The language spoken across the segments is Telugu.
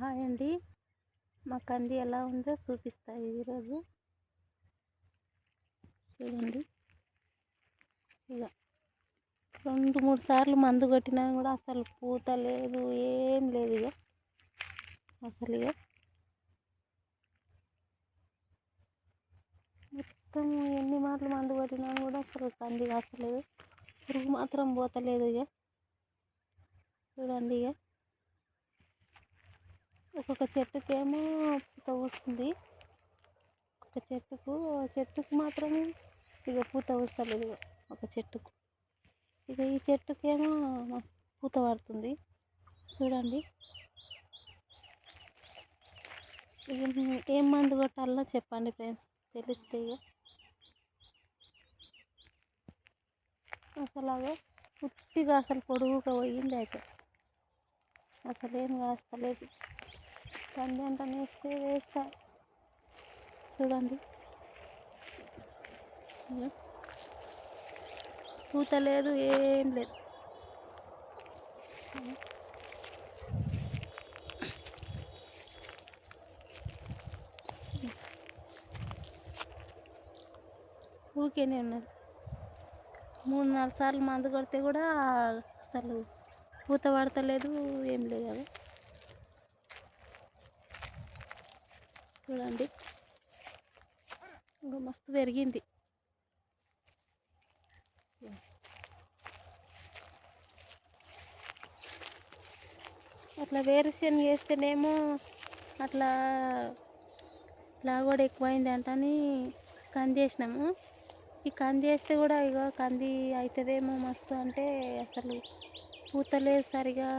హాయ్ అండి. మా కంది ఎలా ఉందో చూపిస్తాయి ఈరోజు. చూడండి. ఇక రెండు మూడు సార్లు మందు కొట్టినా కూడా అసలు పూత లేదు ఏం లేదు ఇక అసలు ఇక మొత్తం ఎన్ని మాటలు మందు కొట్టినా కూడా అసలు కంది కాస్తలేదు. పురుగు మాత్రం పోతలేదు ఇక చూడండి ఇక ఒక్కొక్క చెట్టుకేమో పూత వస్తుంది. ఒక చెట్టుకు చెట్టుకు మాత్రం ఇక పూత వస్తలేదు ఒక చెట్టుకు. ఇక ఈ చెట్టుకేమో పూత పడుతుంది. చూడండి. ఇక ఏం మందు కొట్టాలో చెప్పండి ఫ్రెండ్స్ తెలిస్తే ఇక. అసలు అదే పుట్టిగా అసలు పొడుగుగా పోయింది అయితే. అసలు ఏం కాస్తలేదు. కంది అంత నేస్తే వేస్తా చూడండి. పూత లేదు ఏం లేదు. ఊకేనే ఉన్నది. మూడు నాలుగు సార్లు మందు కొడితే కూడా అసలు పూత పడతలేదు ఏం లేదు కదా చూడండి. ఇంకా మస్తు పెరిగింది. అట్లా వేరుశనగ వేస్తేనేమో అట్లా లాగోడ ఎక్కువైంది అంటని కంది వేసినాము. ఈ కంది వేస్తే కూడా ఇక కంది అవుతుందేమో మస్తు అంటే అసలు పూతలేదు సరిగా.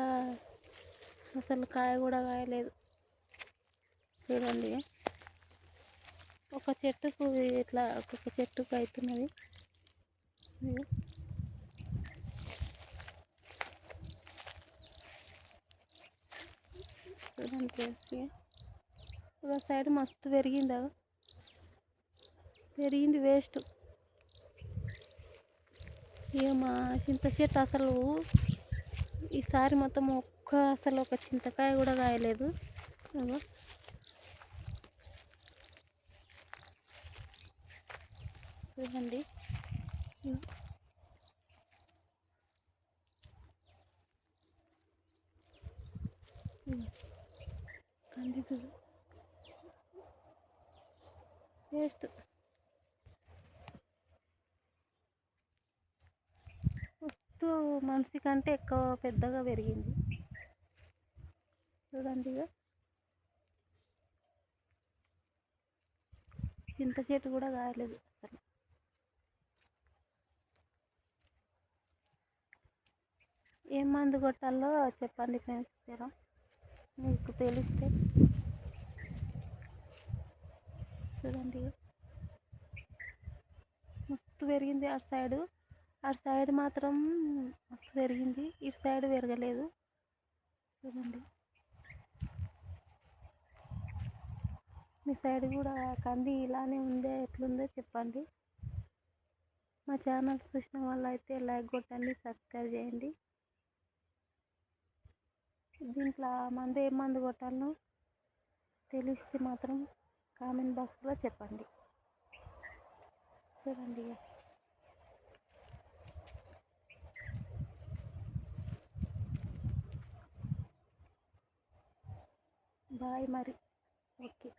అసలు కాయ కూడా కాయలేదు. చూడండి. ఒక చెట్టుకు ఇట్లా ఒక్కొక్క చెట్టుకు అవుతున్నది చూడండి ఫ్రెండ్స్ ఒక సైడ్ మస్తు పెరిగింది పెరిగింది వేస్ట్. ఇక మా చింత చెట్టు అసలు ఈసారి మొత్తం ఒక్క అసలు ఒక చింతకాయ కూడా కాయలేదు. చూడండి. కంది చూడు. వేస్ట్ మస్తు మనిషి కంటే ఎక్కువ పెద్దగా పెరిగింది. చూడండి ఇక చింత చెట్టు కూడా కాయలేదు అసలు. ఏం మందు కొట్టాలో చెప్పండి ఫ్రెండ్స్ జరా. మీకు తెలిస్తే. చూడండి. మస్తు పెరిగింది అటు సైడు. అటు సైడ్ మాత్రం మస్తు పెరిగింది. ఇటు సైడ్ పెరగలేదు. చూడండి. మీ సైడ్ కూడా కంది ఇలానే ఉందే ఎట్లుందో చెప్పండి. మా ఛానల్ చూసిన వాళ్ళు అయితే లైక్ కొట్టండి సబ్స్క్రైబ్ చేయండి. దీంట్లో మందు ఏం మందు కొట్టాలనో తెలిస్తే మాత్రం కామెంట్ బాక్స్లో చెప్పండి. చూడండి అండి బాయ్ మరి. ఓకే.